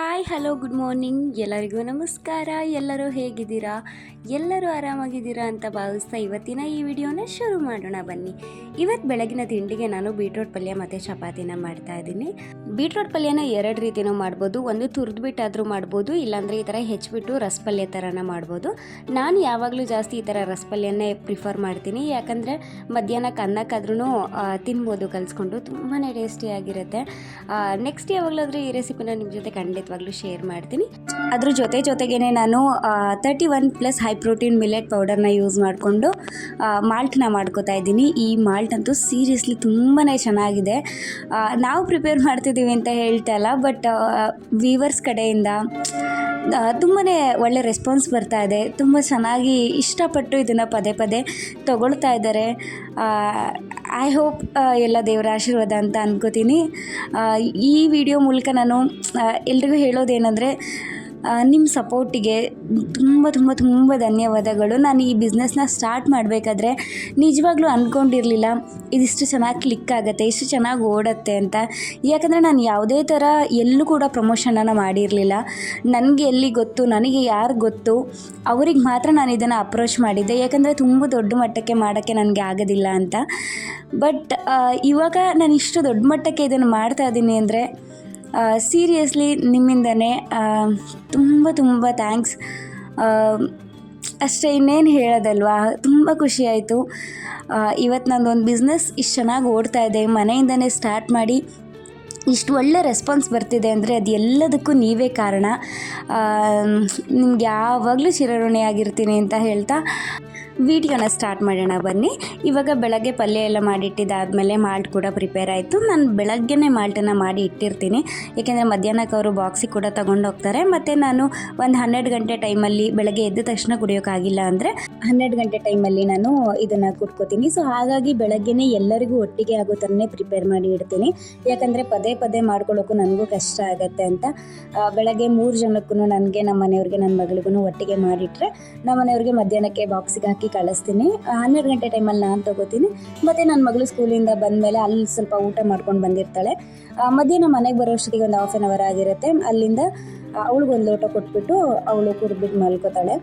Hi, hello, good morning. ಎಲ್ಲರಿಗೂ ನಮಸ್ಕಾರ. ಎಲ್ಲರೂ ಹೇಗಿದ್ದೀರಾ? ಎಲ್ಲರೂ ಆರಾಮಾಗಿದ್ದೀರಾ ಅಂತ ಭಾವಿಸ್ತಾ ಇವತ್ತಿನ ಈ ವಿಡಿಯೋನ ಶುರು ಮಾಡೋಣ ಬನ್ನಿ. ಇವತ್ತು ಬೆಳಗಿನ ತಿಂಡಿಗೆ ನಾನು ಬೀಟ್ರೋಟ್ ಪಲ್ಯ ಮತ್ತು ಚಪಾತಿನ ಮಾಡ್ತಾ ಇದ್ದೀನಿ. ಬೀಟ್ರೋಟ್ ಪಲ್ಯನ ಎರಡು ರೀತಿನೂ ಮಾಡ್ಬೋದು. ಒಂದು ತುರಿದ್ಬಿಟ್ಟಾದರೂ ಮಾಡ್ಬೋದು. ಇಲ್ಲಾಂದರೆ ಈ ಥರ ಹೆಚ್ಚಿಬಿಟ್ಟು ರಸ ಪಲ್ಯ ಥರನ ಮಾಡ್ಬೋದು. ನಾನು ಯಾವಾಗಲೂ ಜಾಸ್ತಿ ಈ ಥರ ರಸ ಪ್ರಿಫರ್ ಮಾಡ್ತೀನಿ. ಯಾಕಂದರೆ ಮಧ್ಯಾಹ್ನಕ್ಕೆ ಅನ್ನಕ್ಕಾದ್ರೂ ತಿನ್ಬೋದು ಕಲಿಸ್ಕೊಂಡು. ತುಂಬಾ ಟೇಸ್ಟಿಯಾಗಿರುತ್ತೆ ನೆಕ್ಸ್ಟ್ ಯಾವಾಗಲಾದರೂ ಈ ರೆಸಿಪಿನ ನಿಮ್ಮ ಜೊತೆ ಖಂಡಿತವಾಗ್ಲೂ ಶೇರ್ ಮಾಡ್ತೀನಿ. ಅದ್ರ ಜೊತೆ ಜೊತೆಗೇನೆ ನಾನು thirty one plus high protein millet ಪೌಡರ್ನ ಯೂಸ್ ಮಾಡಿಕೊಂಡು ಮಾಲ್ಟ್ನ ಮಾಡ್ಕೋತಾ ಇದ್ದೀನಿ. ಈ ಮಾಲ್ಟ್ ಅಂತೂ ಸೀರಿಯಸ್ಲಿ ತುಂಬಾ ಚೆನ್ನಾಗಿದೆ. ನಾವು ಪ್ರಿಪೇರ್ ಮಾಡ್ತಿದ್ದೀವಿ ಅಂತ ಹೇಳ್ತಾ ಇಲ್ಲ ಬಟ್ ವೀವರ್ಸ್ ಕಡೆಯಿಂದ ತುಂಬಾ ಒಳ್ಳೆ ರೆಸ್ಪಾನ್ಸ್ ಬರ್ತಾ ಇದೆ. ತುಂಬ ಚೆನ್ನಾಗಿ ಇಷ್ಟಪಟ್ಟು ಇದನ್ನು ಪದೇ ಪದೇ ತಗೊಳ್ತಾ ಇದ್ದಾರೆ. ಐ ಹೋಪ್ ಎಲ್ಲ ದೇವರ ಆಶೀರ್ವಾದ ಅಂತ ಅನ್ಕೋತೀನಿ. ಈ ವಿಡಿಯೋ ಮೂಲಕ ನಾನು ಎಲ್ರಿಗೂ ಹೇಳೋದೇನೆಂದರೆ ನಿಮ್ಮ ಸಪೋರ್ಟಿಗೆ ತುಂಬ ತುಂಬ ತುಂಬ ಧನ್ಯವಾದಗಳು. ನಾನು ಈ ಬಿಸ್ನೆಸ್ನ ಸ್ಟಾರ್ಟ್ ಮಾಡಬೇಕಾದ್ರೆ ನಿಜವಾಗ್ಲೂ ಅಂದ್ಕೊಂಡಿರಲಿಲ್ಲ ಇದಿಷ್ಟು ಚೆನ್ನಾಗಿ ಕ್ಲಿಕ್ ಆಗುತ್ತೆ, ಇಷ್ಟು ಚೆನ್ನಾಗಿ ಓಡುತ್ತೆ ಅಂತ. ಯಾಕಂದರೆ ನಾನು ಯಾವುದೇ ಥರ ಎಲ್ಲೂ ಕೂಡ ಪ್ರಮೋಷನನ್ನು ಮಾಡಿರಲಿಲ್ಲ. ನನಗೆ ಎಲ್ಲಿ ಗೊತ್ತು, ನನಗೆ ಯಾರು ಗೊತ್ತು, ಅವ್ರಿಗೆ ಮಾತ್ರ ನಾನು ಇದನ್ನು ಅಪ್ರೋಚ್ ಮಾಡಿದ್ದೆ. ಯಾಕಂದರೆ ತುಂಬ ದೊಡ್ಡ ಮಟ್ಟಕ್ಕೆ ಮಾಡೋಕ್ಕೆ ನನಗೆ ಆಗೋದಿಲ್ಲ ಅಂತ. ಬಟ್ ಇವಾಗ ನಾನು ಇಷ್ಟು ದೊಡ್ಡ ಮಟ್ಟಕ್ಕೆ ಇದನ್ನು ಮಾಡ್ತಾ ಇದ್ದೀನಿ ಅಂದರೆ ಸೀರಿಯಸ್ಲಿ ನಿಮ್ಮಿಂದನೇ ತುಂಬ ತುಂಬ ಥ್ಯಾಂಕ್ಸ್ ಅಷ್ಟೇ ಇನ್ನೇನು ಹೇಳೋದಲ್ವಾ? ತುಂಬ ಖುಷಿ ಆಯಿತು. ಇವತ್ತು ನಂದೊಂದು ಬಿಸ್ನೆಸ್ ಇಷ್ಟು ಚೆನ್ನಾಗಿ ಓಡ್ತಾ ಇದೆ. ಮನೆಯಿಂದನೇ ಸ್ಟಾರ್ಟ್ ಮಾಡಿ ಇಷ್ಟು ಒಳ್ಳೆ ರೆಸ್ಪಾನ್ಸ್ ಬರ್ತಿದೆ ಅಂದರೆ ಅದು ಎಲ್ಲದಕ್ಕೂ ನೀವೇ ಕಾರಣ. ನಿಮ್ಗೆ ಯಾವಾಗಲೂ ಚಿರಋಣಿಯಾಗಿರ್ತೀನಿ ಅಂತ ಹೇಳ್ತಾ. ವಿಡಿಯೋನ ಸ್ಟಾರ್ಟ್ ಮಾಡೋಣ ಬನ್ನಿ. ಇವಾಗ ಬೆಳಗ್ಗೆ ಪಲ್ಯ ಎಲ್ಲ ಮಾಡಿಟ್ಟಿದ್ದಾದಮೇಲೆ ಮಾಲ್ಟ್ ಕೂಡ ಪ್ರಿಪೇರ್ ಆಯಿತು. ನಾನು ಬೆಳಗ್ಗೆನೇ ಮಾಲ್ಟನ್ನು ಮಾಡಿ ಇಟ್ಟಿರ್ತೀನಿ. ಏಕೆಂದರೆ ಮಧ್ಯಾಹ್ನಕ್ಕೆ ಅವರು ಬಾಕ್ಸಿಗೆ ಕೂಡ ತಗೊಂಡು ಹೋಗ್ತಾರೆ. ಮತ್ತು ನಾನು ಒಂದು ಹನ್ನೆರಡು ಗಂಟೆ ಟೈಮಲ್ಲಿ ಬೆಳಗ್ಗೆ ಎದ್ದ ತಕ್ಷಣ ಕುಡಿಯೋಕ್ಕಾಗಿಲ್ಲ ಅಂದರೆ ಹನ್ನೆರಡು ಗಂಟೆ ಟೈಮಲ್ಲಿ ನಾನು ಇದನ್ನು ಕುಟ್ಕೋತೀನಿ ಸೊ ಹಾಗಾಗಿ ಬೆಳಗ್ಗೆನೇ ಎಲ್ಲರಿಗೂ ಒಟ್ಟಿಗೆ ಆಗೋ ಥರನೇ ಪ್ರಿಪೇರ್ ಮಾಡಿ ಇಡ್ತೀನಿ. ಯಾಕಂದರೆ ಪದೇ ಪದೇ ಮಾಡ್ಕೊಳ್ಳೋಕ್ಕೂ ನನಗೂ ಕಷ್ಟ ಆಗುತ್ತೆ ಅಂತ. ಬೆಳಗ್ಗೆ ಮೂರು ಜನಕ್ಕೂ ನನಗೆ ನಮ್ಮ ಮನೆಯವ್ರಿಗೆ ನನ್ನ ಮಗಳಿಗೂ ಒಟ್ಟಿಗೆ ಮಾಡಿಟ್ರೆ ನಮ್ಮ ಮನೆಯವ್ರಿಗೆ ಮಧ್ಯಾಹ್ನಕ್ಕೆ ಬಾಕ್ಸಿಗೆ ಹಾಕಿ ಕಳಿಸ್ತೀನಿ. ಹನ್ನೆರಡು ಗಂಟೆ ಟೈಮಲ್ಲಿ ನಾನು ತೊಗೋತೀನಿ. ಮತ್ತು ನನ್ನ ಮಗಳು ಸ್ಕೂಲಿಂದ ಬಂದಮೇಲೆ ಅಲ್ಲಿ ಸ್ವಲ್ಪ ಊಟ ಮಾಡ್ಕೊಂಡು ಬಂದಿರ್ತಾಳೆ. ಮಧ್ಯಾಹ್ನ ಮನೆಗೆ ಬರೋ ಅಷ್ಟೊತ್ತಿಗೆ ಒಂದು ಹಾಫ್ ಆನ್ ಅವರ್ ಆಗಿರುತ್ತೆ. ಅಲ್ಲಿಂದ ಅವಳಿಗೊಂದು ಲೋಟ ಕೊಟ್ಬಿಟ್ಟು ಅವಳು ಕುಡಿದ್ಬಿಟ್ಟು ಮಲ್ಕೋತಾಳೆ.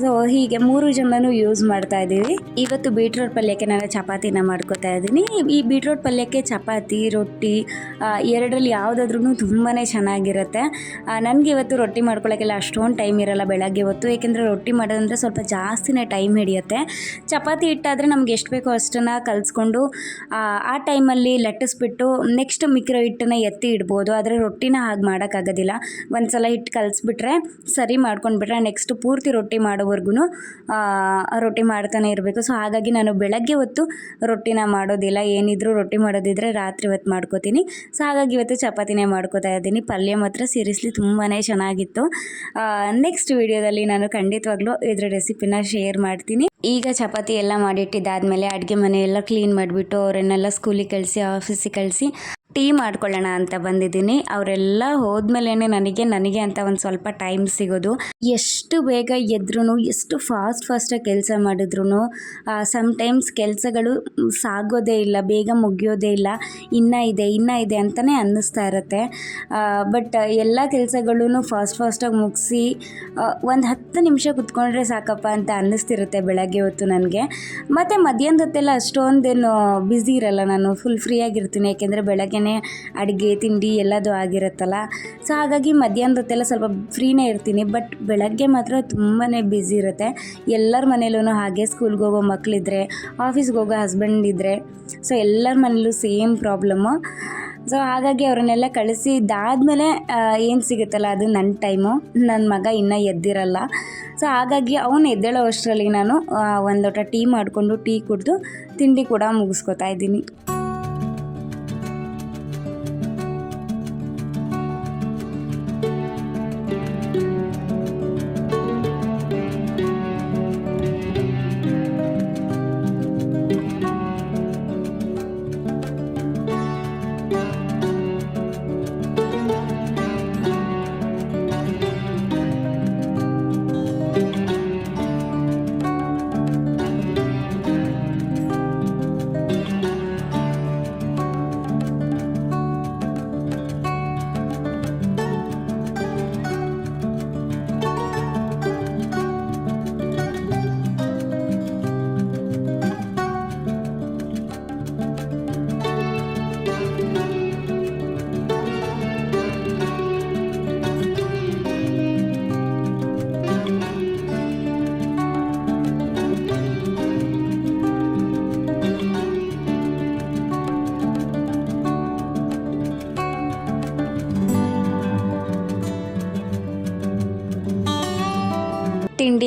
ಸೊ ಹೀಗೆ ಮೂರು ಜನನು ಯೂಸ್ ಮಾಡ್ತಾ ಇದ್ದೀವಿ. ಇವತ್ತು ಬೀಟ್ರೋಟ್ ಪಲ್ಯಕ್ಕೆ ನಾನು ಚಪಾತಿನ ಮಾಡ್ಕೋತಾ ಇದ್ದೀನಿ. ಈ ಬೀಟ್ರೋಟ್ ಪಲ್ಯಕ್ಕೆ ಚಪಾತಿ, ರೊಟ್ಟಿ ಎರಡರಲ್ಲಿ ಯಾವುದಾದ್ರೂ ತುಂಬಾ ಚೆನ್ನಾಗಿರುತ್ತೆ. ನನಗೆ ಇವತ್ತು ರೊಟ್ಟಿ ಮಾಡ್ಕೊಳ್ಳೋಕ್ಕೆಲ್ಲ ಅಷ್ಟೊಂದು ಟೈಮ್ ಇರಲ್ಲ ಬೆಳಗ್ಗೆ ಹೊತ್ತು. ಏಕೆಂದರೆ ರೊಟ್ಟಿ ಮಾಡೋದಂದರೆ ಸ್ವಲ್ಪ ಜಾಸ್ತಿನೇ ಟೈಮ್ ಹಿಡಿಯುತ್ತೆ. ಚಪಾತಿ ಹಿಟ್ಟಾದರೆ ನಮ್ಗೆ ಎಷ್ಟು ಬೇಕೋ ಅಷ್ಟನ್ನು ಕಲಿಸ್ಕೊಂಡು, ಆ ಟೈಮಲ್ಲಿ ಲಟ್ಟಿಸ್ಬಿಟ್ಟು ನೆಕ್ಸ್ಟ್ ಮಿಕ್ರೋ ಹಿಟ್ಟನ್ನು ಎತ್ತಿ ಇಡ್ಬೋದು. ಆದರೆ ರೊಟ್ಟಿನ ಹಾಗೆ ಮಾಡೋಕ್ಕಾಗೋದಿಲ್ಲ ಒಂದು ಸಲ ಹಿಟ್ಟು ಕಲಿಸ್ಬಿಟ್ರೆ ಸರಿ ಮಾಡ್ಕೊಂಡ್ಬಿಟ್ರೆ ನೆಕ್ಸ್ಟ್ ಪೂರ್ತಿ ರೊಟ್ಟಿ ಮಾಡೋವರೆಗೂ ರೊಟ್ಟಿ ಮಾಡ್ತಾನೆ ಇರಬೇಕು. ಸೊ ಹಾಗಾಗಿ ನಾನು ಬೆಳಗ್ಗೆ ಹೊತ್ತು ರೊಟ್ಟಿನ ಮಾಡೋದಿಲ್ಲ. ಏನಿದ್ರೂ ರೊಟ್ಟಿ ಮಾಡೋದಿದ್ರೆ ರಾತ್ರಿ ಹೊತ್ತು ಮಾಡ್ಕೋತೀನಿ. ಸೊ ಹಾಗಾಗಿ ಇವತ್ತು ಚಪಾತಿನೇ ಮಾಡ್ಕೋತಾ ಇದ್ದೀನಿ. ಪಲ್ಯ ಮಾತ್ರ ಸೀರಿಯಸ್ಲಿ ತುಂಬಾ ಚೆನ್ನಾಗಿತ್ತು. ನೆಕ್ಸ್ಟ್ ವಿಡಿಯೋದಲ್ಲಿ ನಾನು ಖಂಡಿತವಾಗ್ಲೂ ಇದ್ರ ರೆಸಿಪಿನ ಶೇರ್ ಮಾಡ್ತೀನಿ. ಈಗ ಚಪಾತಿ ಎಲ್ಲ ಮಾಡಿಟ್ಟಿದ್ದಾದಮೇಲೆ ಅಡುಗೆ ಮನೆ ಎಲ್ಲ ಕ್ಲೀನ್ ಮಾಡಿಬಿಟ್ಟು, ಅವರನ್ನೆಲ್ಲ ಸ್ಕೂಲಿಗೆ ಕಳಿಸಿ ಆಫೀಸಿಗೆ ಕಳಿಸಿ ಟೀ ಮಾಡ್ಕೊಳ್ಳೋಣ ಅಂತ ಬಂದಿದ್ದೀನಿ. ಅವರೆಲ್ಲ ಹೋದ್ಮೇಲೆ ನನಗೆ ನನಗೆ ಅಂತ ಒಂದು ಸ್ವಲ್ಪ ಟೈಮ್ ಸಿಗೋದು. ಎಷ್ಟು ಬೇಗ ಎದ್ರು ಎಷ್ಟು ಫಾಸ್ಟ್ ಫಾಸ್ಟಾಗಿ ಕೆಲಸ ಮಾಡಿದ್ರು ಸಮ್ಟೈಮ್ಸ್ ಕೆಲಸಗಳು ಸಾಗೋದೇ ಇಲ್ಲ, ಬೇಗ ಮುಗಿಯೋದೇ ಇಲ್ಲ, ಇನ್ನೂ ಇದೆ ಇನ್ನೂ ಇದೆ ಅಂತಲೇ ಅನ್ನಿಸ್ತಾ ಇರುತ್ತೆ. ಬಟ್ ಎಲ್ಲ ಕೆಲಸಗಳೂ ಫಾಸ್ಟ್ ಫಾಸ್ಟಾಗಿ ಮುಗಿಸಿ ಒಂದು ಹತ್ತು ನಿಮಿಷ ಕುತ್ಕೊಂಡ್ರೆ ಸಾಕಪ್ಪ ಅಂತ ಅನ್ನಿಸ್ತಿರುತ್ತೆ ಬೆಳಗ್ಗೆ ಹೊತ್ತು ನನಗೆ. ಮತ್ತು ಮಧ್ಯಾಹ್ನದ ಹೊತ್ತೆಲ್ಲ ಅಷ್ಟೊಂದೇನು ಬ್ಯುಸಿ ಇರಲ್ಲ ನಾನು ಫುಲ್ ಫ್ರೀಯಾಗಿರ್ತೀನಿ ಯಾಕೆಂದರೆ ಬೆಳಗ್ಗೆನೇ ಅಡುಗೆ, ತಿಂಡಿ ಎಲ್ಲದು ಆಗಿರುತ್ತಲ್ಲ. ಸೊ ಹಾಗಾಗಿ ಮಧ್ಯಾಹ್ನದೊತ್ತೆಲ್ಲ ಸ್ವಲ್ಪ ಫ್ರೀನೇ ಇರ್ತೀನಿ. ಬಟ್ ಬೆಳಗ್ಗೆ ಮಾತ್ರ ತುಂಬಾ ಬ್ಯುಸಿ ಇರುತ್ತೆ. ಎಲ್ಲರ ಮನೇಲೂ ಹಾಗೆ ಸ್ಕೂಲ್ಗೆ ಹೋಗೋ ಮಕ್ಕಳಿದ್ರೆ ಆಫೀಸ್ಗೆ ಹೋಗೋ ಹಸ್ಬೆಂಡ್ ಇದ್ದರೆ ಸೊ ಎಲ್ಲರ ಮನೇಲೂ ಸೇಮ್ ಪ್ರಾಬ್ಲಮ್ಮು ಸೊ ಹಾಗಾಗಿ ಅವರನ್ನೆಲ್ಲ ಕಳಿಸಿದ್ದಾದಮೇಲೆ ಏನು ಸಿಗುತ್ತಲ್ಲ, ಅದು ನನ್ನ ಟೈಮು ನನ್ನ ಮಗ ಇನ್ನೂ ಎದ್ದಿರಲ್ಲ. ಸೊ ಹಾಗಾಗಿ ಅವನು ಎದ್ದೇಳೋ ಅಷ್ಟರಲ್ಲಿ ನಾನು ಒಂದು ಲೋಟ ಟೀ ಮಾಡಿಕೊಂಡು ಟೀ ಕುಡಿದು ತಿಂಡಿ ಕೂಡ ಮುಗಿಸ್ಕೊತಾ ಇದ್ದೀನಿ.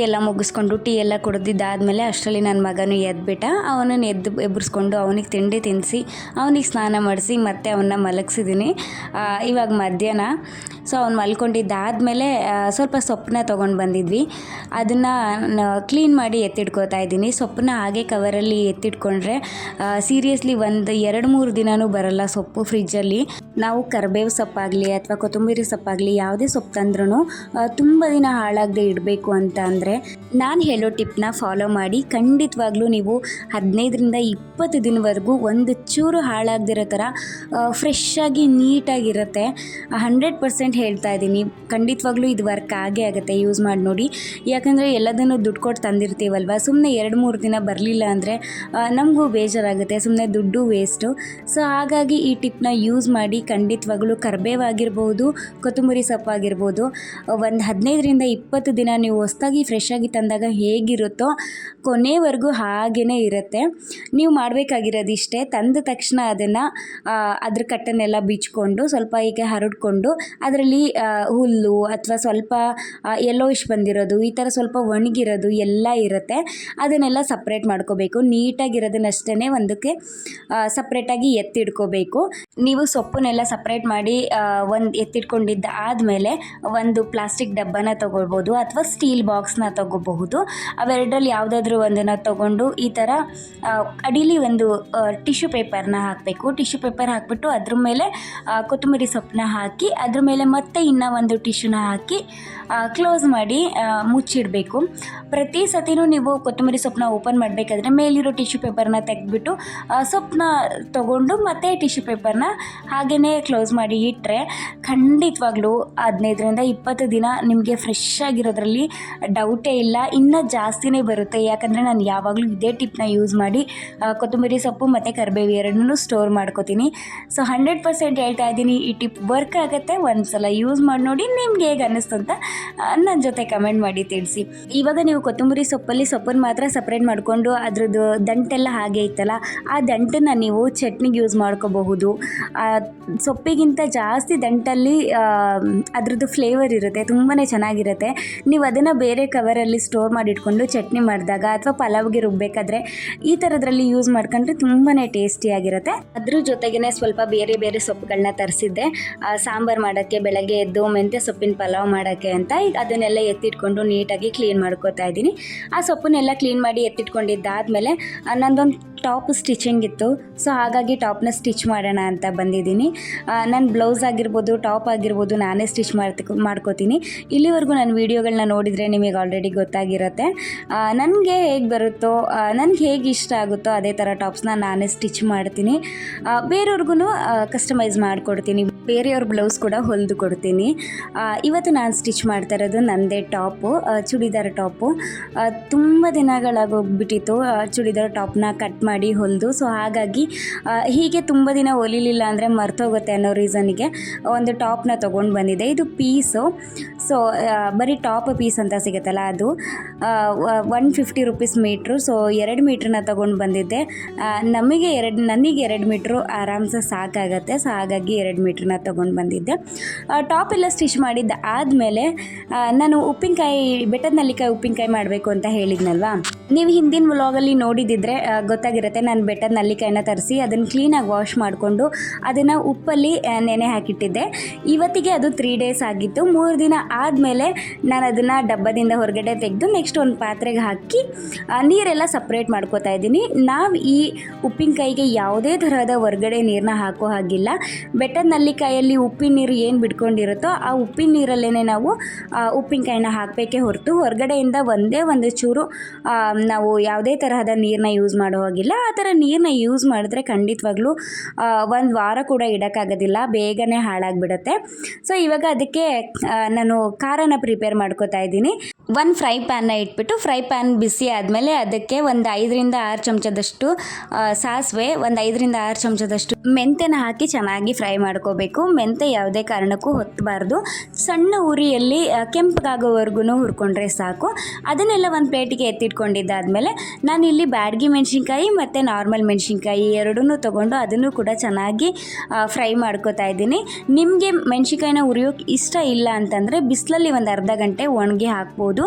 ಎಲ್ಲ ಮುಗಿಸ್ಕೊಂಡು ಟೀ ಎಲ್ಲ ಕುಡ್ದಿದ್ದಾದಮೇಲೆ ಅಷ್ಟರಲ್ಲಿ ನನ್ನ ಮಗನು ಎದ್ಬಿಟ್ಟ. ಅವನನ್ನು ಎದ್ದು ಎಬ್ಬರಿಸ್ಕೊಂಡು ಅವನಿಗೆ ತಿಂಡಿ ತಿನ್ನಿಸಿ, ಅವನಿಗೆ ಸ್ನಾನ ಮಾಡಿಸಿ ಮತ್ತೆ ಅವನ್ನ ಮಲಗಿಸಿದ್ದೀನಿ ಇವಾಗ ಮಧ್ಯಾಹ್ನ. ಸೊ ಅವ್ನು ಮಲ್ಕೊಂಡಿದ್ದಾದಮೇಲೆ ಸ್ವಲ್ಪ ಸೊಪ್ಪನ್ನ ತೊಗೊಂಡು ಬಂದಿದ್ವಿ. ಅದನ್ನು ಕ್ಲೀನ್ ಮಾಡಿ ಎತ್ತಿಟ್ಕೋತಾ ಇದ್ದೀನಿ. ಸೊಪ್ಪನ್ನ ಹಾಗೆ ಕವರಲ್ಲಿ ಎತ್ತಿಟ್ಕೊಂಡ್ರೆ ಸೀರಿಯಸ್ಲಿ ಒಂದು ಎರಡು ಮೂರು ದಿನವೂ ಬರಲ್ಲ ಸೊಪ್ಪು ಫ್ರಿಜ್ಜಲ್ಲಿ ನಾವು ಕರ್ಬೇವು ಸೊಪ್ಪಾಗಲಿ ಅಥವಾ ಕೊತ್ತಂಬರಿ ಸೊಪ್ಪಾಗಲಿ ಯಾವುದೇ ಸೊಪ್ಪು ತಂದ್ರೂ ತುಂಬ ದಿನ ಹಾಳಾಗದೆ ಇಡಬೇಕು ಅಂತ ಅಂದರೆ ನಾನು ಹೇಳೋ ಟಿಪ್ನ ಫಾಲೋ ಮಾಡಿ ಖಂಡಿತವಾಗ್ಲೂ ನೀವು ಹದಿನೈದರಿಂದ ಇಪ್ಪತ್ತು ದಿನವರೆಗೂ ಒಂದು ಚೂರು ಹಾಳಾಗದಿರೋ ಥರ ಫ್ರೆಶ್ ಆಗಿ ನೀಟಾಗಿರುತ್ತೆ. ಹಂಡ್ರೆಡ್ ಪರ್ಸೆಂಟ್ ಹೇಳ್ತಾ ಇದ್ದೀನಿ. ಖಂಡಿತವಾಗ್ಲೂ ಇದು ವರ್ಕ್ ಆಗೇ ಆಗುತ್ತೆ ಯೂಸ್ ಮಾಡಿ ನೋಡಿ. ಯಾಕಂದರೆ ಎಲ್ಲದನ್ನು ದುಡ್ಡು ಕೊಟ್ಟು ತಂದಿರ್ತೀವಲ್ವ? ಸುಮ್ಮನೆ ಎರಡು ಮೂರು ದಿನ ಬರಲಿಲ್ಲ ಅಂದರೆ ನಮಗೂ ಬೇಜಾರಾಗುತ್ತೆ ಸುಮ್ಮನೆ ದುಡ್ಡು ವೇಸ್ಟು ಸೊ ಹಾಗಾಗಿ ಈ ಟಿಪ್ನ ಯೂಸ್ ಮಾಡಿ ಖಂಡಿತವಾಗ್ಲೂ ಕರ್ಬೇವಾಗಿರ್ಬೋದು, ಕೊತ್ತಂಬರಿ ಸೊಪ್ಪಾಗಿರ್ಬೋದು. ಒಂದು ಹದಿನೈದರಿಂದ ಇಪ್ಪತ್ತು ದಿನ ನೀವು ಹೊಸ್ದಾಗಿ ಫ್ರೆಶ್ ಆಗಿ ತಂದಾಗ ಹೇಗಿರುತ್ತೋ ಕೊನೆವರೆಗೂ ಹಾಗೇ ಇರುತ್ತೆ. ನೀವು ಮಾಡಬೇಕಾಗಿರೋದು ಇಷ್ಟೇ ತಂದ ತಕ್ಷಣ ಅದನ್ನು ಅದ್ರ ಕಟ್ಟನ್ನೆಲ್ಲ ಬಿಚ್ಕೊಂಡು, ಸ್ವಲ್ಪ ಹೀಗೆ ಹರಡ್ಕೊಂಡು, ಅದರಲ್ಲಿ ಹುಲ್ಲು ಅಥವಾ ಸ್ವಲ್ಪ ಯೆಲ್ಲೋಯಿಶ್ ಬಂದಿರೋದು, ಈ ಥರ ಸ್ವಲ್ಪ ಒಣಗಿರೋದು ಎಲ್ಲ ಇರುತ್ತೆ. ಅದನ್ನೆಲ್ಲ ಸಪ್ರೇಟ್ ಮಾಡ್ಕೋಬೇಕು. ನೀಟಾಗಿರೋದನ್ನಷ್ಟೇ ಒಂದಕ್ಕೆ ಸಪ್ರೇಟಾಗಿ ಎತ್ತಿಡ್ಕೋಬೇಕು ನೀವು ಸೊಪ್ಪನ್ನೆಲ್ಲ ಸಪ್ರೇಟ್ ಮಾಡಿ ಒಂದು ಎತ್ತಿಟ್ಕೊಂಡಿದ್ದ ಆದಮೇಲೆ ಒಂದು ಪ್ಲಾಸ್ಟಿಕ್ ಡಬ್ಬನ ತೊಗೊಳ್ಬೋದು ಅಥವಾ ಸ್ಟೀಲ್ ಬಾಕ್ಸ್ನ ತೊಗೋಬಹುದು. ಅವೆರಡರಲ್ಲಿ ಯಾವುದಾದ್ರೂ ಒಂದನ್ನು ತಗೊಂಡು ಈ ಥರ ಅಡಿಲಿ ಒಂದು ಟಿಶ್ಯೂ ಪೇಪರ್ನ ಹಾಕಬೇಕು. ಟಿಶ್ಯೂ ಪೇಪರ್ ಹಾಕಿಬಿಟ್ಟು ಅದ್ರ ಮೇಲೆ ಕೊತ್ತಂಬರಿ ಸೊಪ್ಪನ್ನ ಹಾಕಿ, ಅದ್ರ ಮೇಲೆ ಮತ್ತೆ ಇನ್ನೂ ಒಂದು ಟಿಶ್ಯೂನ ಹಾಕಿ ಕ್ಲೋಸ್ ಮಾಡಿ ಮುಚ್ಚಿಡಬೇಕು. ಪ್ರತಿ ಸತಿನೂ ನೀವು ಕೊತ್ತಂಬರಿ ಸೊಪ್ಪನ್ನ ಓಪನ್ ಮಾಡಬೇಕಾದ್ರೆ ಮೇಲಿರೋ ಟಿಶ್ಯೂ ಪೇಪರ್ನ ತೆಗೆದ್ಬಿಟ್ಟು ಸೊಪ್ಪನ್ನ ತೊಗೊಂಡು ಮತ್ತೆ ಟಿಶ್ಯೂ ಪೇಪರ್ನ ಹಾಗೆಯೇ ಕ್ಲೋಸ್ ಮಾಡಿ ಇಟ್ಟರೆ ಖಂಡಿತವಾಗ್ಲೂ ಹದಿನೈದರಿಂದ ಇಪ್ಪತ್ತು ದಿನ ನಿಮಗೆ ಫ್ರೆಶ್ ಆಗಿರೋದ್ರಲ್ಲಿ ಡೌಟೇ ಇಲ್ಲ, ಇನ್ನೂ ಜಾಸ್ತಿನೇ ಬರುತ್ತೆ. ಯಾಕಂದರೆ ನಾನು ಯಾವಾಗಲೂ ಇದೇ ಟಿಪ್ನ ಯೂಸ್ ಮಾಡಿ ಕೊತ್ತಂಬರಿ ಸೊಪ್ಪು ಮತ್ತು ಕರಿಬೇವು ಎರಡನ್ನೂ ಸ್ಟೋರ್ ಮಾಡ್ಕೋತೀನಿ. ಸೊ ಹಂಡ್ರೆಡ್ ಪರ್ಸೆಂಟ್ ಹೇಳ್ತಾ ಇದ್ದೀನಿ, ಈ ಟಿಪ್ ವರ್ಕ್ ಆಗುತ್ತೆ. ಒಂದು ಸಲ ಯೂಸ್ ಮಾಡಿ ನೋಡಿ ನಿಮ್ಗೆ ಹೇಗೆ ಅನ್ನಿಸ್ತು ಅಂತ ನನ್ನ ಜೊತೆ ಕಮೆಂಟ್ ಮಾಡಿ ತಿಳಿಸಿ. ಇವಾಗ ನೀವು ಕೊತ್ತಂಬರಿ ಸೊಪ್ಪಲ್ಲಿ ಸೊಪ್ಪನ್ನು ಮಾತ್ರ ಸಪ್ರೇಟ್ ಮಾಡಿಕೊಂಡು ಅದ್ರದ್ದು ದಂಟೆಲ್ಲ ಹಾಗೆ ಇತ್ತಲ್ಲ, ಆ ದಂಟನ್ನು ನೀವು ಚಟ್ನಿಗೆ ಯೂಸ್ ಮಾಡ್ಕೋಬಹುದು. ಸೊಪ್ಪಿಗಿಂತ ಜಾಸ್ತಿ ದಂಟಲ್ಲಿ ಅದ್ರದ್ದು ಫ್ಲೇವರ್ ಇರುತ್ತೆ ತುಂಬಾ ಚೆನ್ನಾಗಿರುತ್ತೆ. ನೀವು ಅದನ್ನು ಬೇರೆ ಕವರಲ್ಲಿ ಸ್ಟೋರ್ ಮಾಡಿಟ್ಕೊಂಡು ಚಟ್ನಿ ಮಾಡಿದಾಗ ಅಥವಾ ಪಲಾವ್ಗೆ ರುಬ್ಬೇಕಾದ್ರೆ ಈ ಥರದ್ರಲ್ಲಿ ಯೂಸ್ ಮಾಡ್ಕೊಂಡ್ರೆ ತುಂಬಾ ಟೇಸ್ಟಿಯಾಗಿರುತ್ತೆ ಅದ್ರ ಜೊತೆಗೇ ಸ್ವಲ್ಪ ಬೇರೆ ಬೇರೆ ಸೊಪ್ಪುಗಳನ್ನ ತರಿಸಿದ್ದೆ. ಸಾಂಬಾರು ಮಾಡೋಕ್ಕೆ ಬೆಳಗ್ಗೆ ಎದ್ದು ಮೆಂತ್ಯ ಸೊಪ್ಪಿನ ಪಲಾವ್ ಮಾಡೋಕ್ಕೆ ಅಂತ ಈಗ ಅದನ್ನೆಲ್ಲ ಎತ್ತಿಟ್ಕೊಂಡು ನೀಟಾಗಿ ಕ್ಲೀನ್ ಮಾಡ್ಕೋತಾ ಇದ್ದೀನಿ. ಆ ಸೊಪ್ಪನ್ನೆಲ್ಲ ಕ್ಲೀನ್ ಮಾಡಿ ಎತ್ತಿಟ್ಕೊಂಡಿದ್ದಾದ್ಮೇಲೆ ನಂದೊಂದು ಟಾಪ್ ಸ್ಟಿಚಿಂಗ್ ಇತ್ತು. ಸೊ, ಹಾಗಾಗಿ ಟಾಪ್ನ ಸ್ಟಿಚ್ ಮಾಡೋಣ ಅಂತ ಬಂದಿದ್ದೀನಿ. ನಾನು ಬ್ಲೌಸ್ ಆಗಿರ್ಬೋದು, ಟಾಪ್ ಆಗಿರ್ಬೋದು ನಾನೇ ಸ್ಟಿಚ್ ಮಾಡ್ತಕ್ ಮಾಡ್ಕೋತೀನಿ. ಇಲ್ಲಿವರೆಗೂ ನನ್ನ ವೀಡಿಯೋಗಳನ್ನ ನೋಡಿದರೆ ನಿಮಗೆ ಆಲ್ರೆಡಿ ಗೊತ್ತಾಗಿರುತ್ತೆ. ನನಗೆ ಹೇಗೆ ಬರುತ್ತೋ ನನಗೆ ಹೇಗೆ ಇಷ್ಟ ಆಗುತ್ತೋ ಅದೇ ಥರ ಟಾಪ್ಸ್ನ ನಾನೇ ಸ್ಟಿಚ್ ಮಾಡ್ತೀನಿ. ಬೇರೆಯವ್ರಿಗೂ ಕಸ್ಟಮೈಸ್ ಮಾಡಿಕೊಡ್ತೀನಿ. ಬೇರೆಯವ್ರ ಬ್ಲೌಸ್ ಕೂಡ ಹೊಲಿದು ಕೊಡ್ತೀನಿ. ಇವತ್ತು ನಾನು ಸ್ಟಿಚ್ ಮಾಡ್ತಾ ಇರೋದು ನನ್ನದೇ ಟಾಪು ಚೂಡಿದಾರ್ ಟಾಪು. ತುಂಬ ದಿನಗಳಾಗೋಗ್ಬಿಟ್ಟಿತ್ತು ಚುಡಿದಾರ ಟಾಪ್ನ ಕಟ್ ಮಾಡಿ ಹೊಲಿದು. ಸೊ ಹಾಗಾಗಿ ಹೀಗೆ ತುಂಬ ದಿನ ಹೊಲಿಲಿಲ್ಲ ಅಂದರೆ ಮರ್ತೋಗುತ್ತೆ ಅನ್ನೋ ರೀಸನ್ಗೆ ಒಂದು ಟಾಪ್ನ ತೊಗೊಂಡು ಬಂದಿದೆ ಇದು ಪೀಸು. ಸೊ ಬರೀ ಟಾಪ್ ಪೀಸ್ ಅಂತ ಸಿಗುತ್ತಲ್ಲ ಅದು. One fifty rupees metre so ಎರಡು ಮೀಟ್ರನ್ನ ತೊಗೊಂಡು ಬಂದಿದ್ದೆ. ನಮಗೆ ಎರಡು, ನನಗೆ ಎರಡು ಮೀಟ್ರು ಆರಾಮ್ಸೆ ಸಾಕಾಗತ್ತೆ. ಸೊ ಹಾಗಾಗಿ ಎರಡು ಮೀಟ್ರನ್ನ ತೊಗೊಂಡು ಬಂದಿದ್ದೆ. ಟಾಪ್ ಎಲ್ಲ ಸ್ಟಿಚ್ ಮಾಡಿದ್ದ ಆದಮೇಲೆ ನಾನು ಉಪ್ಪಿನಕಾಯಿ, ಬೆಟ್ಟದ ನಲ್ಲಿಕಾಯಿ ಉಪ್ಪಿನಕಾಯಿ ಮಾಡಬೇಕು ಅಂತ ಹೇಳಿದ್ನಲ್ವಾ? ನೀವು ಹಿಂದಿನ ವ್ಲಾಗಲ್ಲಿ ನೋಡಿದಿದ್ರೆ ಗೊತ್ತಾಗಿರುತ್ತೆ. ನಾನು ಬೆಟ್ಟದ ನಲ್ಲಿಕಾಯಿನ ತರಿಸಿ ಅದನ್ನು ಕ್ಲೀನಾಗಿ ವಾಶ್ ಮಾಡಿಕೊಂಡು ಅದನ್ನು ಉಪ್ಪಲ್ಲಿ ನೆನೆ ಹಾಕಿಟ್ಟಿದ್ದೆ. ಇವತ್ತಿಗೆ ಅದು ತ್ರೀ ಡೇಸ್ ಆಗಿತ್ತು. ಮೂರು ದಿನ ಆದಮೇಲೆ ನಾನು ಅದನ್ನು ಡಬ್ಬದಿಂದ ಹೊರಗಡೆ ತೆಗೆದು ನೆಕ್ಸ್ಟ್ ಒಂದು ಪಾತ್ರೆಗೆ ಹಾಕಿ ನೀರೆಲ್ಲ ಸಪ್ರೇಟ್ ಮಾಡ್ಕೋತಾ ಇದ್ದೀನಿ. ನಾವು ಈ ಉಪ್ಪಿನಕಾಯಿಗೆ ಯಾವುದೇ ತರಹದ ಹೊರಗಡೆ ನೀರನ್ನ ಹಾಕೋ ಹಾಗಿಲ್ಲ. ಬೆಟ್ಟದ ನಲ್ಲಿಕಾಯಲ್ಲಿ ಉಪ್ಪಿನ ನೀರು ಏನು ಬಿಟ್ಕೊಂಡಿರುತ್ತೋ ಆ ಉಪ್ಪಿನ ನೀರಲ್ಲೇ ನಾವು ಉಪ್ಪಿನಕಾಯಿನ ಹಾಕಬೇಕೇ ಹೊರತು ಹೊರಗಡೆಯಿಂದ ಒಂದೇ ಒಂದು ಚೂರು ನಾವು ಯಾವುದೇ ತರಹದ ನೀರನ್ನ ಯೂಸ್ ಮಾಡೋ ಹಾಗಿಲ್ಲ. ಆ ಥರ ನೀರನ್ನ ಯೂಸ್ ಮಾಡಿದ್ರೆ ಖಂಡಿತವಾಗ್ಲೂ ಒಂದು ವಾರ ಕೂಡ ಇಡೋಕ್ಕಾಗೋದಿಲ್ಲ. ಬೇಗನೆ ಹಾಳಾಗಿಬಿಡುತ್ತೆ. ಸೊ ಇವಾಗ ಅದಕ್ಕೆ ನಾನು ಖಾರನ ಪ್ರಿಪೇರ್ ಮಾಡ್ಕೋತಾ ಇದ್ದೀನಿ. ಒಂದು ಫ್ರೈ ಪ್ಯಾನ್ನ ಇಟ್ಬಿಟ್ಟು ಫ್ರೈ ಪ್ಯಾನ್ ಬಿಸಿ ಆದಮೇಲೆ ಅದಕ್ಕೆ ಒಂದು ಐದರಿಂದ ಆರು ಚಮಚದಷ್ಟು ಸಾಸಿವೆ, ಒಂದು ಐದರಿಂದ ಆರು ಚಮಚದಷ್ಟು ಮೆಂತೆನ ಹಾಕಿ ಚೆನ್ನಾಗಿ ಫ್ರೈ ಮಾಡ್ಕೋಬೇಕು. ಮೆಂತೆ ಯಾವುದೇ ಕಾರಣಕ್ಕೂ ಹೊತ್ತಬಾರ್ದು ಸಣ್ಣ ಉರಿಯಲ್ಲಿ ಕೆಂಪಗಾಗೋವರೆಗೂ ಹುರ್ಕೊಂಡ್ರೆ ಸಾಕು. ಅದನ್ನೆಲ್ಲ ಒಂದು ಪ್ಲೇಟಿಗೆ ಎತ್ತಿಟ್ಕೊಂಡಿದ್ದಾದಮೇಲೆ ನಾನಿಲ್ಲಿ ಬ್ಯಾಡ್ಗಿ ಮೆಣಸಿನ್ಕಾಯಿ ಮತ್ತು ನಾರ್ಮಲ್ ಮೆಣಸಿನ್ಕಾಯಿ ಎರಡೂ ತೊಗೊಂಡು ಅದನ್ನು ಕೂಡ ಚೆನ್ನಾಗಿ ಫ್ರೈ ಮಾಡ್ಕೋತಾ ಇದ್ದೀನಿ. ನಿಮಗೆ ಮೆಣಸಿನ್ಕಾಯಿನ ಉರಿಯೋಕ್ಕೆ ಇಷ್ಟ ಇಲ್ಲ ಅಂತಂದರೆ ಬಿಸಿಲಲ್ಲಿ ಒಂದು ಅರ್ಧ ಗಂಟೆ ಒಣಗಿ ಹಾಕ್ಬೋದು.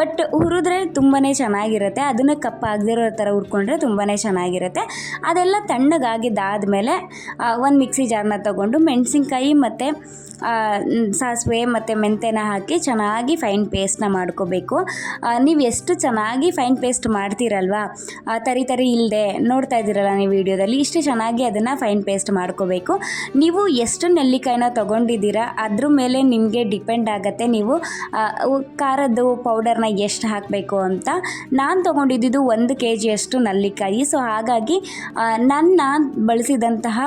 ಬಟ್ ಹುರಿದ್ರೆ ತುಂಬಾ ಚೆನ್ನಾಗಿರುತ್ತೆ. ಅದನ್ನು ಕಪ್ಪಾಗದಿರೋ ಥರ ಹುರ್ಕೊಂಡ್ರೆ ತುಂಬಾ ಚೆನ್ನಾಗಿರುತ್ತೆ. ಅದೆಲ್ಲ ತಣ್ಣಗಾಗಿದ್ದಾದಮೇಲೆ ಒಂದು ಮಿಕ್ಸಿ ಜಾರ್ನ ತೊಗೊಂಡು ಮೆಣಸಿನ್ಕಾಯಿ ಮತ್ತು ಸಾಸಿವೆ ಮತ್ತು ಮೆಂತೆನ ಹಾಕಿ ಚೆನ್ನಾಗಿ ಫೈನ್ ಪೇಸ್ಟ್ನ ಮಾಡ್ಕೋಬೇಕು. ನೀವು ಎಷ್ಟು ಚೆನ್ನಾಗಿ ಫೈನ್ ಪೇಸ್ಟ್ ಮಾಡ್ತೀರಲ್ವಾ? ತರಿ ತರಿ ಇಲ್ಲದೆ ನೋಡ್ತಾ ಇದ್ದೀರಲ್ಲ ನೀವು ವಿಡಿಯೋದಲ್ಲಿ, ಇಷ್ಟು ಚೆನ್ನಾಗಿ ಅದನ್ನು ಫೈನ್ ಪೇಸ್ಟ್ ಮಾಡ್ಕೋಬೇಕು. ನೀವು ಎಷ್ಟು ನೆಲ್ಲಿಕಾಯಿನ ತೊಗೊಂಡಿದ್ದೀರಾ, ಅದ್ರ ಮೇಲೆ ನಿಮಗೆ ಡಿಪೆಂಡ್ ಆಗುತ್ತೆ. ನೀವು ಆ, ಉ- ಖಾರದ್ದು ಪೌಡರ್ನ ಎಷ್ಟು ಹಾಕಬೇಕು ಅಂತ ನಾನು ತೊಗೊಂಡಿದ್ದು ಒಂದು ಕೆ ಜಿಯಷ್ಟು ನಲ್ಲಿಕಾಯಿ. ಸೊ ಹಾಗಾಗಿ ನನ್ನ ಬಳಸಿದಂತಹ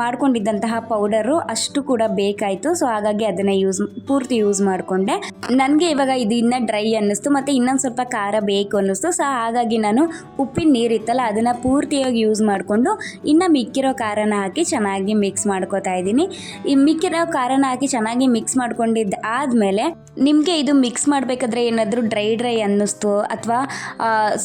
ಮಾಡ್ಕೊಂಡಿದ್ದಂತಹ ಪೌಡರು ಅಷ್ಟು ಕೂಡ ಬೇಕಾಯಿತು. ಸೊ ಹಾಗಾಗಿ ಅದನ್ನು ಯೂಸ್ ಪೂರ್ತಿ ಯೂಸ್ ಮಾಡಿಕೊಂಡೆ. ನನಗೆ ಇವಾಗ ಇದು ಇನ್ನೂ ಡ್ರೈ ಅನ್ನಿಸ್ತು, ಮತ್ತು ಇನ್ನೊಂದು ಸ್ವಲ್ಪ ಖಾರ ಬೇಕು ಅನ್ನಿಸ್ತು. ಸೊ ಹಾಗಾಗಿ ನಾನು ಉಪ್ಪಿನ ನೀರಿತ್ತಲ್ಲ ಅದನ್ನು ಪೂರ್ತಿಯಾಗಿ ಯೂಸ್ ಮಾಡಿಕೊಂಡು ಇನ್ನು ಮಿಕ್ಕಿರೋ ಖಾರನ ಹಾಕಿ ಚೆನ್ನಾಗಿ ಮಿಕ್ಸ್ ಮಾಡ್ಕೋತಾ ಇದ್ದೀನಿ. ಈ ಮಿಕ್ಕಿರೋ ಖಾರನ ಹಾಕಿ ಚೆನ್ನಾಗಿ ಮಿಕ್ಸ್ ಮಾಡ್ಕೊಂಡಿದ್ದು ಆದಮೇಲೆ ನಿಮಗೆ ಇದು ಮಿಕ್ಸ್ ಮಾಡಬೇಕಾದ್ರೆ ಏನಾದರೂ ಡ್ರೈ ಡ್ರೈ ಅನ್ನಿಸ್ತು, ಅಥವಾ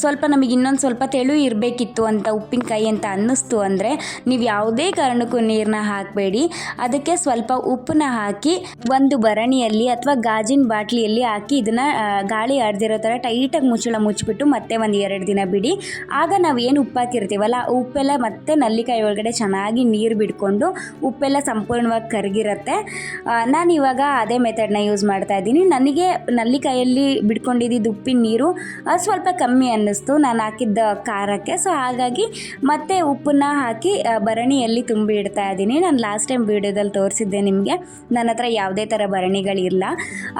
ಸ್ವಲ್ಪ ನಮಗೆ ಇನ್ನೊಂದು ಸ್ವಲ್ಪ ತೆಳು ಇರಬೇಕಿತ್ತು ಅಂತ ಉಪ್ಪಿನಕಾಯಿ ಅಂತ ಅನ್ನಿಸ್ತು ಅಂದರೆ, ನೀವು ಯಾವುದೇ ಕಾರಣಕ್ಕೂ ನೀರನ್ನ ಹಾಕಬೇಡಿ. ಅದಕ್ಕೆ ಸ್ವಲ್ಪ ಉಪ್ಪನ್ನ ಹಾಕಿ ಒಂದು ಬರಣಿಯಲ್ಲಿ ಅಥವಾ ಗಾಜಿನ ಬಾಟ್ಲಿಯಲ್ಲಿ ಹಾಕಿ ಇದನ್ನು ಗಾಳಿ ಆಡ್ದಿರೋ ಥರ ಟೈಟಾಗಿ ಮುಚ್ಚಳ ಮುಚ್ಚಿಬಿಟ್ಟು ಮತ್ತೆ ಒಂದು ಎರಡು ದಿನ ಬಿಡಿ. ಆಗ ನಾವು ಏನು ಉಪ್ಪು ಹಾಕಿರ್ತೀವಲ್ಲ ಉಪ್ಪೆಲ್ಲ ಮತ್ತೆ ನಲ್ಲಿಕಾಯಿ ಒಳಗಡೆ ಚೆನ್ನಾಗಿ ನೀರು ಬಿಡ್ಕೊಂಡು ಉಪ್ಪೆಲ್ಲ ಸಂಪೂರ್ಣವಾಗಿ ಕರಗಿರುತ್ತೆ. ನಾನು ಇವಾಗ ಅದೇ ಮೆಥಡ್ನ ಯೂಸ್ ಮಾಡ್ತಾ ಇದ್ದೀನಿ. ನನಗೆ ನಲ್ಲಿಕಾಯಲ್ಲಿ ಬಿಡ್ಕೊಂಡಿದ್ದು ಉಪ್ಪಿನ ನೀರು ಸ್ವಲ್ಪ ಕಮ್ಮಿ ಅನ್ನಿಸ್ತು. ನಾನು ಹಾಕಿದ್ದ ಖಾರಕ್ಕೆ. ಸೊ ಹಾಗಾಗಿ ಮತ್ತೆ ಉಪ್ಪನ್ನ ಹಾಕಿ ಬರಣಿಯಲ್ಲಿ ತುಂಬಿ ಇಡ್ತಾ ಇದ್ದೀನಿ. ನಾನು ಲಾಸ್ಟ್ ಟೈಮ್ ವೀಡಿಯೋದಲ್ಲಿ ತೋರಿಸಿದ್ದೆ ನಿಮಗೆ. ನನ್ನ ಹತ್ರ ಯಾವುದೇ ಥರ ಭರಣಿಗಳಿಲ್ಲ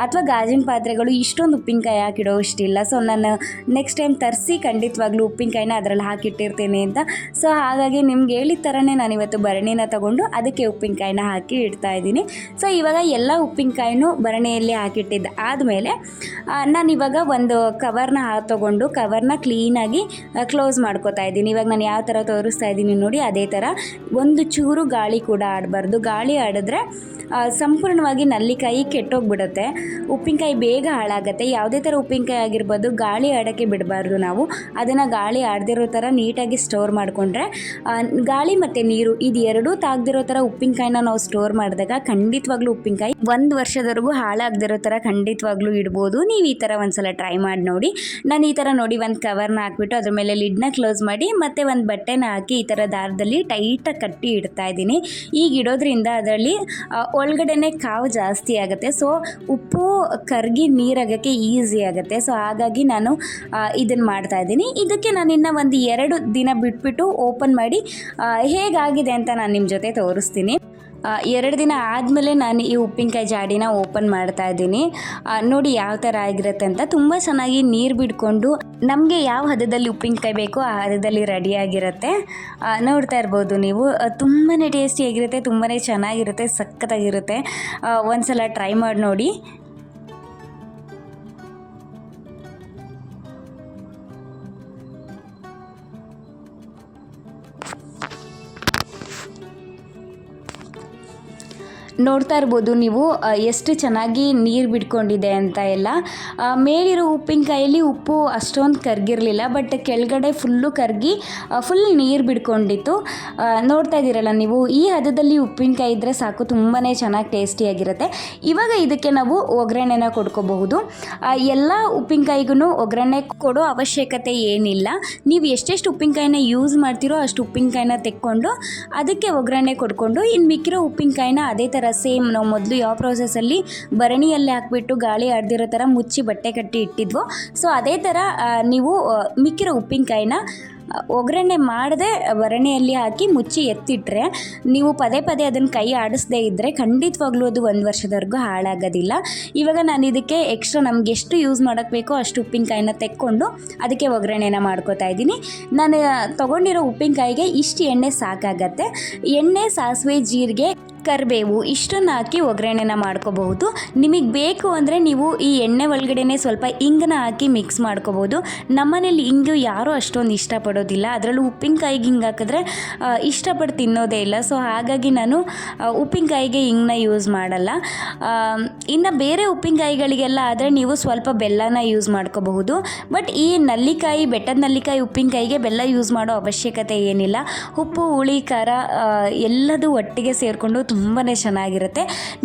ಅಥವಾ ಗಾಜಿನ ಪಾತ್ರೆಗಳು ಇಷ್ಟೊಂದು ಉಪ್ಪಿನಕಾಯಿ ಹಾಕಿಡೋ ಇಷ್ಟಿಲ್ಲ. ಸೊ ನಾನು ನೆಕ್ಸ್ಟ್ ಟೈಮ್ ತರಿಸಿ ಖಂಡಿತವಾಗ್ಲೂ ಉಪ್ಪಿನಕಾಯಿನ ಅದರಲ್ಲಿ ಹಾಕಿಟ್ಟಿರ್ತೀನಿ ಅಂತ. ಸೊ ಹಾಗಾಗಿ ನಿಮ್ಗೆ ಹೇಳಿದ ಥರನೇ ನಾನು ಇವತ್ತು ಭರಣಿನ ತಗೊಂಡು ಅದಕ್ಕೆ ಉಪ್ಪಿನಕಾಯಿನ ಹಾಕಿ ಇಡ್ತಾ ಇದ್ದೀನಿ. ಸೊ ಇವಾಗ ಎಲ್ಲ ಉಪ್ಪಿನಕಾಯಿನೂ ಭರಣಿಯಲ್ಲಿ ಹಾಕಿಟ್ಟಿದ್ದೆ. ಆದಮೇಲೆ ನಾನು ಇವಾಗ ಒಂದು ಕವರ್ನ ತೊಗೊಂಡು ಕವರ್ನ ಕ್ಲೀನಾಗಿ ಕ್ಲೋಸ್ ಮಾಡ್ಕೋತಾ ಇದ್ದೀನಿ. ಇವಾಗ ನಾನು ಯಾವ ಥರ ತೋರಿಸ್ತಾ ಇದ್ದೀನಿ ನೋಡಿ, ಅದೇ ಥರ ಒಂದು ಚೂರು ಗಾಳಿ ಕೂಡ ಆಡಬಾರ್ದು. ಗಾಳಿ ಆಡಿದ್ರೆ ಸಂಪೂರ್ಣವಾಗಿ ನಲ್ಲಿಕಾಯಿ ಕೆಟ್ಟೋಗ್ಬಿಡುತ್ತೆ. ಉಪ್ಪಿನಕಾಯಿ ಬೇಗ ಹಾಳಾಗುತ್ತೆ. ಯಾವುದೇ ಥರ ಉಪ್ಪಿನಕಾಯಿ ಆಗಿರ್ಬೋದು, ಗಾಳಿ ಆಡೋಕ್ಕೆ ಬಿಡಬಾರ್ದು ನಾವು. ಅದನ್ನು ಗಾಳಿ ಆಡದಿರೋ ಥರ ನೀಟಾಗಿ ಸ್ಟೋರ್ ಮಾಡಿಕೊಂಡ್ರೆ ಗಾಳಿ ಮತ್ತು ನೀರು ಇದು ಎರಡೂ ತಾಗ್ದಿರೋ ಥರ ಉಪ್ಪಿನಕಾಯಿನ ನಾವು ಸ್ಟೋರ್ ಮಾಡಿದಾಗ ಖಂಡಿತವಾಗ್ಲೂ ಉಪ್ಪಿನಕಾಯಿ ಒಂದು ವರ್ಷದವರೆಗೂ ಹಾಳಾಗದಿರೋ ಥರ ಖಂಡಿತವಾಗ್ಲೂ ಇಡ್ಬೋದು. ನೀವು ಈ ಥರ ಒಂದ್ಸಲ ಟ್ರೈ ಮಾಡಿ ನೋಡಿ. ನಾನು ಈ ಥರ ನೋಡಿ ಒಂದು ಕವರ್ನ ಹಾಕ್ಬಿಟ್ಟು ಅದ್ರ ಮೇಲೆ ಲಿಡ್ನ ಕ್ಲೋಸ್ ಮಾಡಿ ಮತ್ತು ಒಂದು ಬಟ್ಟೆನ ಹಾಕಿ ಈ ಥರ ದಾರದಲ್ಲಿ ಟೈಟಾಗಿ ಕಟ್ಟಿ ಇಡ್ತಾ ಇದ್ದೀನಿ. ಈಗ ಇಡೋದ್ರಿಂದ ಅದರಲ್ಲಿ ಒಳಗಡೆನೆ ಕಾವು ಜಾಸ್ತಿ ಆಗುತ್ತೆ. ಸೊ ಉಪ್ಪು, ಕರ್ಗಿ ನೀರಾಗೋಕ್ಕೆ ಈಸಿ ಆಗುತ್ತೆ. ಸೊ ಹಾಗಾಗಿ ನಾನು ಇದನ್ನು ಮಾಡ್ತಾ ಇದ್ದೀನಿ. ಇದಕ್ಕೆ ನಾನು ಇನ್ನು ಒಂದು ಎರಡು ದಿನ ಬಿಟ್ಬಿಟ್ಟು ಓಪನ್ ಮಾಡಿ ಹೇಗಾಗಿದೆ ಅಂತ ನಾನು ನಿಮ್ಮ ಜೊತೆ ತೋರಿಸ್ತೀನಿ. ಎರಡು ದಿನ ಆದಮೇಲೆ ನಾನು ಈ ಉಪ್ಪಿನಕಾಯಿ ಜಾಡಿನ ಓಪನ್ ಮಾಡ್ತಾ ಇದ್ದೀನಿ. ನೋಡಿ ಯಾವ ಥರ ಆಗಿರುತ್ತೆ ಅಂತ. ತುಂಬ ಚೆನ್ನಾಗಿ ನೀರು ಬಿಡ್ಕೊಂಡು ನಮಗೆ ಯಾವ ಹದದಲ್ಲಿ ಉಪ್ಪಿನಕಾಯಿ ಬೇಕೋ ಆ ಹದದಲ್ಲಿ ರೆಡಿಯಾಗಿರುತ್ತೆ ನೋಡ್ತಾ ಇರ್ಬೋದು ನೀವು. ತುಂಬಾ ಟೇಸ್ಟಿಯಾಗಿರುತ್ತೆ ತುಂಬಾ ಚೆನ್ನಾಗಿರುತ್ತೆ, ಸಖತ್ತಾಗಿರುತ್ತೆ. ಒಂದು ಸಲ ಟ್ರೈ ಮಾಡಿ ನೋಡಿ. ನೋಡ್ತಾ ಇರ್ಬೋದು ನೀವು ಎಷ್ಟು ಚೆನ್ನಾಗಿ ನೀರು ಬಿಟ್ಕೊಂಡಿದೆ ಅಂತ ಎಲ್ಲ. ಮೇಲಿರೋ ಉಪ್ಪಿನಕಾಯಲ್ಲಿ ಉಪ್ಪು ಅಷ್ಟೊಂದು ಕರ್ಗಿರಲಿಲ್ಲ, ಬಟ್ ಕೆಳಗಡೆ ಫುಲ್ಲು ಕರ್ಗಿ ಫುಲ್ ನೀರು ಬಿಡ್ಕೊಂಡಿತ್ತು ನೋಡ್ತಾ ಇದ್ದೀರಲ್ಲ ನೀವು, ಈ ಹದದಲ್ಲಿ ಉಪ್ಪಿನಕಾಯಿ ಇದ್ದರೆ ಸಾಕು ತುಂಬಾ ಚೆನ್ನಾಗಿ ಟೇಸ್ಟಿಯಾಗಿರುತ್ತೆ ಇವಾಗ ಇದಕ್ಕೆ ನಾವು ಒಗ್ಗರಣೆನ ಕೊಡ್ಕೋಬಹುದು. ಎಲ್ಲ ಉಪ್ಪಿನಕಾಯಿಗೂ ಒಗ್ಗರಣೆ ಕೊಡೋ ಅವಶ್ಯಕತೆ ಏನಿಲ್ಲ. ನೀವು ಎಷ್ಟೆಷ್ಟು ಉಪ್ಪಿನಕಾಯಿನ ಯೂಸ್ ಮಾಡ್ತೀರೋ ಅಷ್ಟು ಉಪ್ಪಿನಕಾಯಿನ ತೆಕ್ಕೊಂಡು, ಅದಕ್ಕೆ ಒಗ್ಗರಣೆ ಕೊಡ್ಕೊಂಡು ಇನ್ನು ಮಿಕ್ಕಿರೋ ಉಪ್ಪಿನಕಾಯಿನ ಅದೇ ಥರ ಸೇಮ್ ನಾವು ಮೊದಲು ಯಾವ ಪ್ರೋಸೆಸ್ಸಲ್ಲಿ ಭರಣಿಯಲ್ಲಿ ಹಾಕ್ಬಿಟ್ಟು ಗಾಳಿ ಆಡ್ದಿರೋ ಥರ ಮುಚ್ಚಿ ಬಟ್ಟೆ ಕಟ್ಟಿ ಇಟ್ಟಿದ್ವು. ಸೊ ಅದೇ ಥರ ನೀವು ಮಿಕ್ಕಿರೋ ಉಪ್ಪಿನಕಾಯಿನ ಒಗ್ಗರಣೆ ಮಾಡದೆ ಒರಣೆಯಲ್ಲಿ ಹಾಕಿ ಮುಚ್ಚಿ ಎತ್ತಿಟ್ರೆ, ನೀವು ಪದೇ ಪದೇ ಅದನ್ನು ಕೈ ಆಡಿಸ್ದೇ ಇದ್ದರೆ ಖಂಡಿತವಾಗ್ಲೂ ಅದು ಒಂದು ವರ್ಷದವರೆಗೂ ಹಾಳಾಗೋದಿಲ್ಲ. ಇವಾಗ ನಾನು ಇದಕ್ಕೆ ಎಕ್ಸ್ಟ್ರಾ ನಮ್ಗೆ ಎಷ್ಟು ಯೂಸ್ ಮಾಡೋಕ್ಕೆ ಬೇಕೋ ಅಷ್ಟು ಉಪ್ಪಿನಕಾಯಿನ ತೆಕ್ಕೊಂಡು ಅದಕ್ಕೆ ಒಗ್ಗರಣೆನ ಮಾಡ್ಕೋತಾ ಇದ್ದೀನಿ. ನಾನು ತೊಗೊಂಡಿರೋ ಉಪ್ಪಿನಕಾಯಿಗೆ ಇಷ್ಟು ಎಣ್ಣೆ ಸಾಕಾಗತ್ತೆ. ಎಣ್ಣೆ, ಸಾಸಿವೆ, ಜೀರಿಗೆ ಕರಿಬೇವು ಇಷ್ಟನ್ನು ಹಾಕಿ ಒಗ್ಗರಣೆನ ಮಾಡ್ಕೋಬಹುದು. ನಿಮಗೆ ಬೇಕು ಅಂದರೆ ನೀವು ಈ ಎಣ್ಣೆ ಒಳಗಡೆನೆ ಸ್ವಲ್ಪ ಇಂಗನ್ನ ಹಾಕಿ ಮಿಕ್ಸ್ ಮಾಡ್ಕೋಬೋದು ನಮ್ಮನೇಲಿ ಇಂಗು ಯಾರೂ ಅಷ್ಟೊಂದು ಇಷ್ಟಪಡೋದಿಲ್ಲ. ಅದರಲ್ಲೂ ಉಪ್ಪಿನಕಾಯಿಗೆ ಹಿಂಗೆ ಹಾಕಿದ್ರೆ ಇಷ್ಟಪಟ್ಟು ತಿನ್ನೋದೇ ಇಲ್ಲ. ಸೊ ಹಾಗಾಗಿ ನಾನು ಉಪ್ಪಿನಕಾಯಿಗೆ ಹಿಂಗನ್ನ ಯೂಸ್ ಮಾಡಲ್ಲ. ಇನ್ನು ಬೇರೆ ಉಪ್ಪಿನಕಾಯಿಗಳಿಗೆಲ್ಲ ಆದರೆ ನೀವು ಸ್ವಲ್ಪ ಬೆಲ್ಲನ ಯೂಸ್ ಮಾಡ್ಕೋಬಹುದು. ಬಟ್ ಈ ನಲ್ಲಿಕಾಯಿ, ಬೆಟ್ಟದ ನಲ್ಲಿಕಾಯಿ, ಉಪ್ಪಿನಕಾಯಿಗೆ ಬೆಲ್ಲ ಯೂಸ್ ಮಾಡೋ ಅವಶ್ಯಕತೆ ಏನಿಲ್ಲ. ಉಪ್ಪು, ಹುಳಿ, ಖಾರ ಎಲ್ಲದೂ ಒಟ್ಟಿಗೆ ಸೇರಿಕೊಂಡು ತುಂಬಾ ಚೆನ್ನಾಗಿರುತ್ತೆ.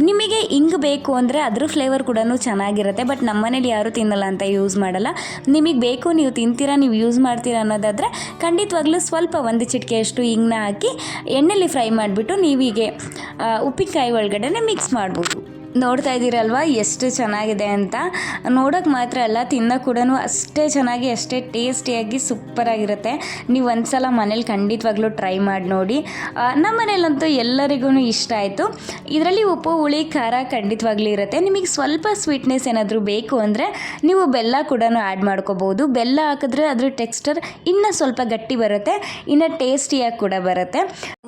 ನಿಮಗೆ ಹಿಂಗೆ ಬೇಕು ಅಂದರೆ ಅದ್ರ ಫ್ಲೇವರ್ ಕೂಡ ಚೆನ್ನಾಗಿರುತ್ತೆ ಬಟ್ ನಮ್ಮನೇಲಿ ಯಾರು ತಿನ್ನಲ್ಲ ಅಂತ ಯೂಸ್ ಮಾಡಲ್ಲ. ನಿಮಗೆ ಬೇಕು ನೀವು ತಿಂತೀರಾ, ನೀವು ಯೂಸ್ ಮಾಡ್ತೀರಾ ಅನ್ನೋದಾದರೆ ಖಂಡಿತವಾಗ್ಲೂ ಸ್ವಲ್ಪ ಒಂದು ಚಿಟಿಕೆಯಷ್ಟು ಹಿಂಗನ್ನ ಹಾಕಿ ಎಣ್ಣೆಲಿ ಫ್ರೈ ಮಾಡಿಬಿಟ್ಟು ನೀವೀಗೆ ಉಪ್ಪಿನಕಾಯಿ ಒಳಗಡೆ ಮಿಕ್ಸ್ ಮಾಡ್ಬೋದು. ನೋಡ್ತಾ ಇದ್ದೀರಲ್ವಾ? ಎಷ್ಟು ಚೆನ್ನಾಗಿದೆ ಅಂತ. ನೋಡೋಕ್ಕೆ ಮಾತ್ರ ಅಲ್ಲ ತಿನ್ನೋಕೆ ಕೂಡ ಅಷ್ಟೇ ಚೆನ್ನಾಗಿ, ಅಷ್ಟೇ ಟೇಸ್ಟಿಯಾಗಿ ಸೂಪರಾಗಿರುತ್ತೆ. ನೀವು ಒಂದ್ಸಲ ಮನೇಲಿ ಖಂಡಿತವಾಗ್ಲೂ ಟ್ರೈ ಮಾಡಿ ನೋಡಿ. ನಮ್ಮ ಮನೇಲಂತೂ ಎಲ್ಲರಿಗೂ ಇಷ್ಟ ಆಯಿತು. ಇದರಲ್ಲಿ ಉಪ್ಪು, ಹುಳಿ, ಖಾರ ಖಂಡಿತವಾಗ್ಲೂ ಇರುತ್ತೆ. ನಿಮಗೆ ಸ್ವಲ್ಪ ಸ್ವೀಟ್ನೆಸ್ ಏನಾದರೂ ಬೇಕು ಅಂದರೆ ನೀವು ಬೆಲ್ಲ ಕೂಡ ಆ್ಯಡ್ ಮಾಡ್ಕೋಬೋದು. ಬೆಲ್ಲ ಹಾಕಿದ್ರೆ ಅದ್ರ ಟೆಕ್ಸ್ಚರ್ ಇನ್ನೂ ಸ್ವಲ್ಪ ಗಟ್ಟಿ ಬರುತ್ತೆ, ಇನ್ನು ಟೇಸ್ಟಿಯಾಗಿ ಕೂಡ ಬರುತ್ತೆ.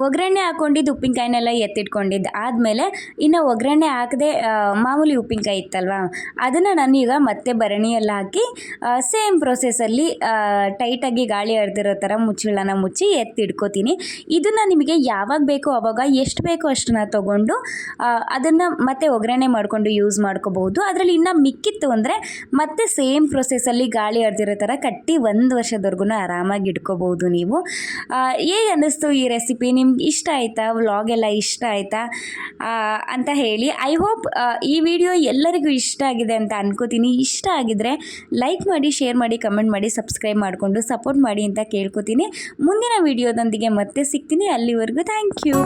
ಒಗ್ಗರಣೆ ಹಾಕೊಂಡಿದ್ದು ಉಪ್ಪಿನಕಾಯಿನೆಲ್ಲ ಎತ್ತಿಟ್ಕೊಂಡಿದ್ದು. ಆದಮೇಲೆ ಇನ್ನು ಒಗ್ಗರಣೆ ಹಾಕದೆ ಮಾಮೂಲಿ ಉಪ್ಪಿನಕಾಯಿ ಇತ್ತಲ್ವಾ? ಅದನ್ನು ನಾನೀಗ ಮತ್ತೆ ಭರಣಿಯಲ್ಲಿ ಹಾಕಿ ಸೇಮ್ ಪ್ರೊಸೆಸಲ್ಲಿ ಟೈಟಾಗಿ ಗಾಳಿ ಹರಿದಿರೋ ಥರ ಮುಚ್ಚಳನ ಮುಚ್ಚಿ ಎತ್ತಿಡ್ಕೋತೀನಿ ಇದನ್ನು ನಿಮಗೆ ಯಾವಾಗ ಬೇಕೋ ಆವಾಗ ಎಷ್ಟು ಬೇಕೋ ಅಷ್ಟನ್ನ ತೊಗೊಂಡು ಅದನ್ನು ಮತ್ತೆ ಒಗ್ಗರಣೆ ಮಾಡಿಕೊಂಡು ಯೂಸ್ ಮಾಡ್ಕೋಬಹುದು. ಅದರಲ್ಲಿ ಇನ್ನು ಮಿಕ್ಕಿತ್ತು ಅಂದರೆ, ಮತ್ತೆ ಸೇಮ್ ಪ್ರೊಸೆಸಲ್ಲಿ ಗಾಳಿ ಹರಿದಿರೋ ಥರ ಕಟ್ಟಿ ಒಂದು ವರ್ಷದವರೆಗೂ ಆರಾಮಾಗಿ ಇಟ್ಕೋಬಹುದು ನೀವು. ಹೇಗೆ ಅನ್ನಿಸ್ತು ಈ ರೆಸಿಪಿ ನಿಮ್ಗೆ ಇಷ್ಟ ಆಯಿತಾ? ವ್ಲಾಗೆಲ್ಲ ಇಷ್ಟ ಆಯಿತಾ? ಅಂತ ಹೇಳಿ. ಐ ಹೋಪ್ ಈ ವಿಡಿಯೋ ಎಲ್ಲರಿಗೂ ಇಷ್ಟ ಆಗಿದೆ ಅಂತ ಅನ್ಕೋತೀನಿ. ಇಷ್ಟ ಆಗಿದ್ರೆ ಲೈಕ್ ಮಾಡಿ ಶೇರ್ ಮಾಡಿ ಕಮೆಂಟ್ ಮಾಡಿ ಸಬ್ಸ್ಕ್ರೈಬ್ ಮಾಡಿಕೊಂಡು ಸಪೋರ್ಟ್ ಮಾಡಿ ಅಂತ ಕೇಳ್ಕೊತೀನಿ. ಮುಂದಿನ ವಿಡಿಯೋದೊಂದಿಗೆ ಮತ್ತೆ ಸಿಗ್ತೀನಿ. ಅಲ್ಲಿವರೆಗೂ ಥ್ಯಾಂಕ್ ಯು